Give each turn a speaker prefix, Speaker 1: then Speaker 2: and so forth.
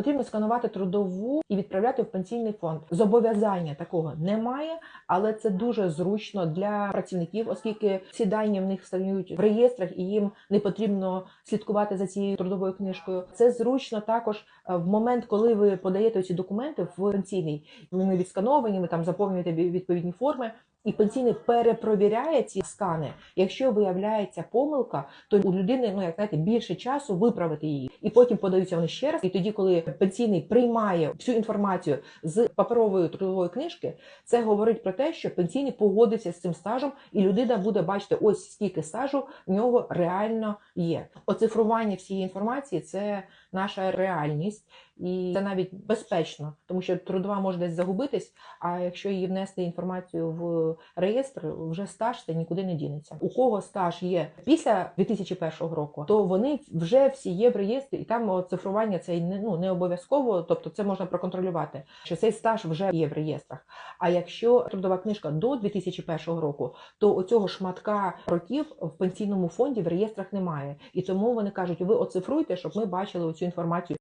Speaker 1: Потрібно сканувати трудову і відправляти в пенсійний фонд. Зобов'язання такого немає, але це дуже зручно для працівників, оскільки всі дані в них стають в реєстрах, і їм не потрібно слідкувати за цією трудовою книжкою. Це зручно також е, в момент, коли ви подаєте ці документи в пенсійний. Вони відскановані, ви там заповнюєте відповідні форми. І пенсійний перепровіряє ці скани. Якщо виявляється помилка, то у людини ну як знаєте більше часу виправити її, і потім подаються вони ще раз. І тоді, коли пенсійний приймає всю інформацію з паперової трудової книжки, це говорить про те, що пенсійний погодиться з цим стажем, і людина буде бачити, ось скільки стажу в нього реально є. Оцифрування всієї інформації це наша реальність, і це навіть безпечно, тому що трудова може десь загубитись. А якщо її внести інформацію в реєстр, вже стаж це нікуди не дінеться. У кого стаж є після 2001 року, то вони вже всі є в реєстрі, і там цифрування це не ну не обов'язково, тобто це можна проконтролювати, що цей стаж вже є в реєстрах. А якщо трудова книжка до 2001 року, то оцього шматка років в пенсійному фонді в реєстрах немає, і тому вони кажуть: ви оцифруйте, щоб ми бачили цю інформацію.